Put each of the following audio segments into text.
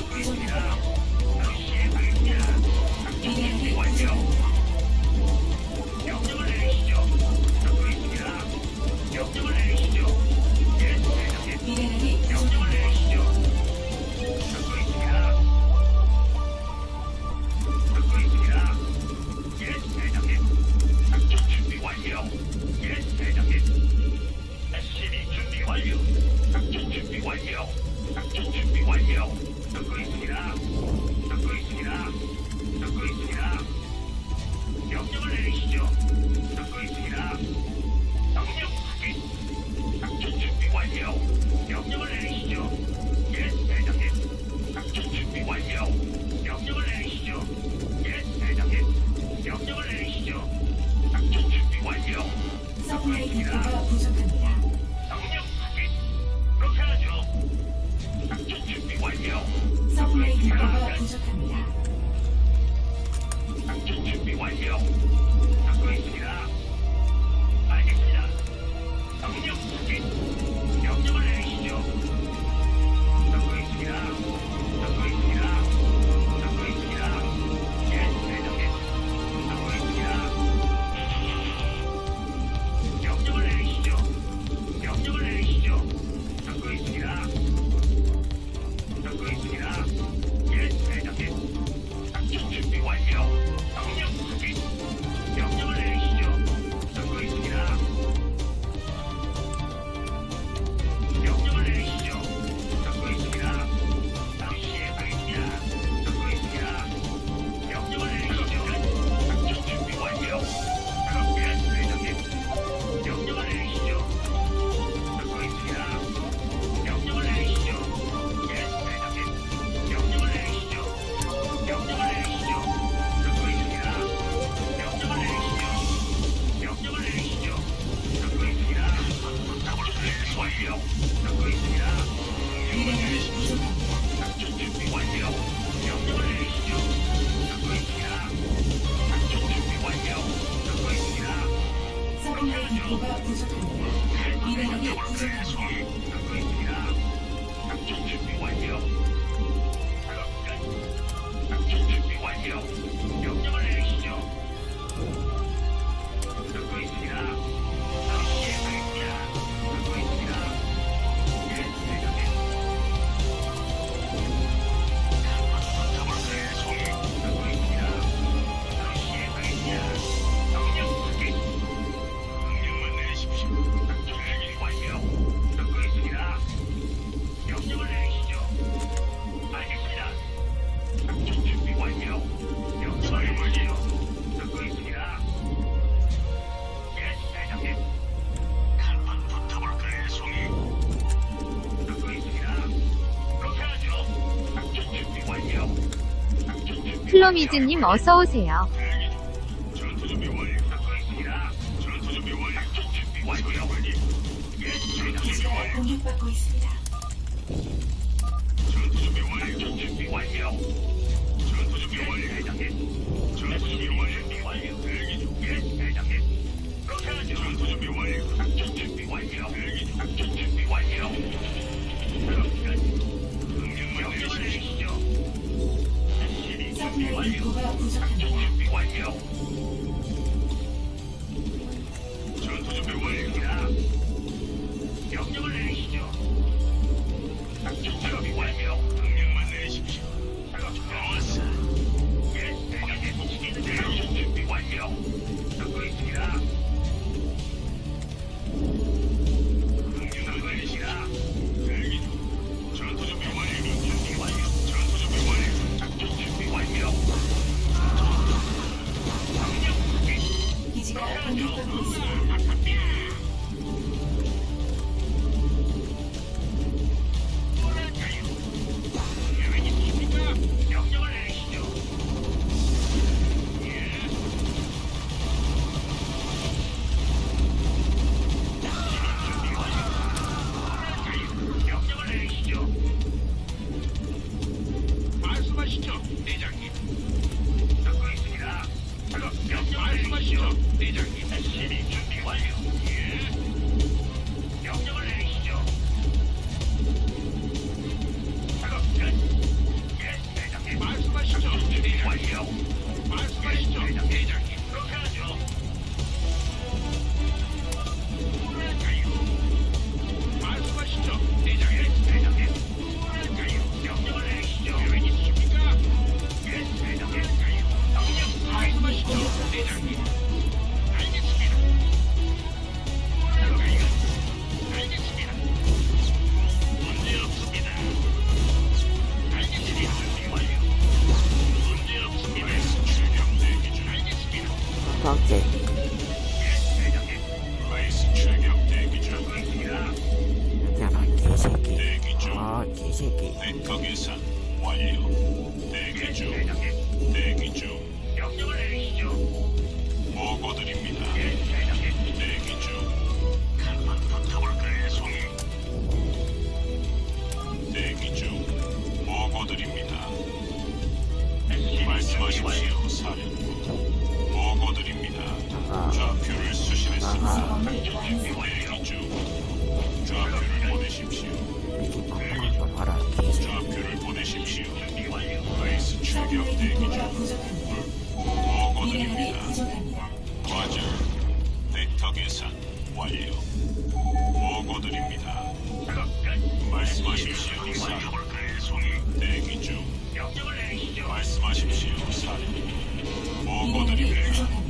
듣고 있습니다. 그 주십시오. 듣고 있습니다. 명령을 내리십시오. 플로미즈님 어서오세요. 네, 공격받고 있습니다. 미네랄이 부족합니다. the 대기 중. 좌표를 보내십시오. 좌표를 보내십시오. 베이스 출격 대기 중. 보고드립니다. 벡터 계산 완료. 보고드립니다. 말씀하십시오, 사령. 대기 중. 말씀하십시오, 사령. 보고드립니다.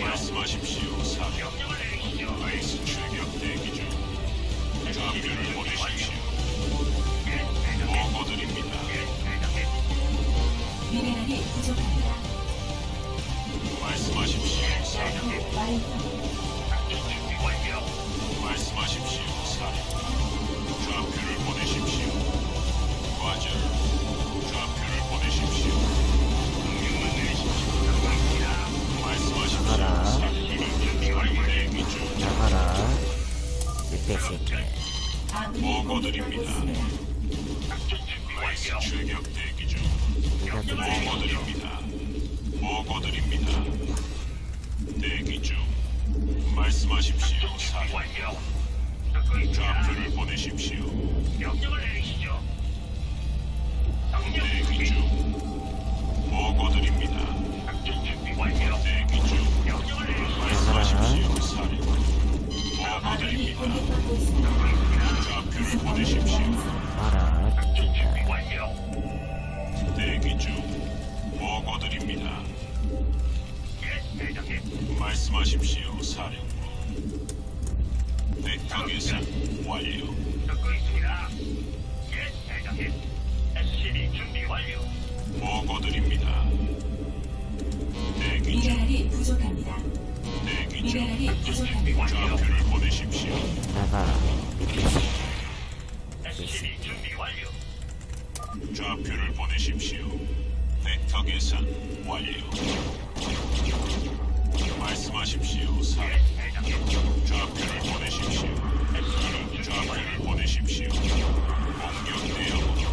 말씀하십시오. 사. 베이스 출격 대기 중. 좌표를 보내십시오. 보고드립니다. 미네랄이 부족합니다. 말씀하십시오. 사. 완 보고드립니다. 출격 대기 중. 보고드립니다. 보고드립니다. 대기 중. 말씀하십시오. 사령. 좌표를 보내십시오. 대기 중. 보고드립니다. 대기 중. 말씀하십시오. 사령. 아군이 보고드립니다. 공격받고 있습니다. 뛴다. 대기 중. 보고 드립니다. 말씀하십시오, 사령부. 벡터 계산 완료. 보고 드립니다. 대기 중. 미네랄이 부족합니다. 대기 중. 미네랄이 부족합니다. 좌표를 보내십시오. 나가 준비 완료. 좌표를 보내십시오. 벡터 계산 완료. 말씀하십시오, 사령. 좌표를 보내십시오. 좌표를 보내십시오. 공격 내역으로.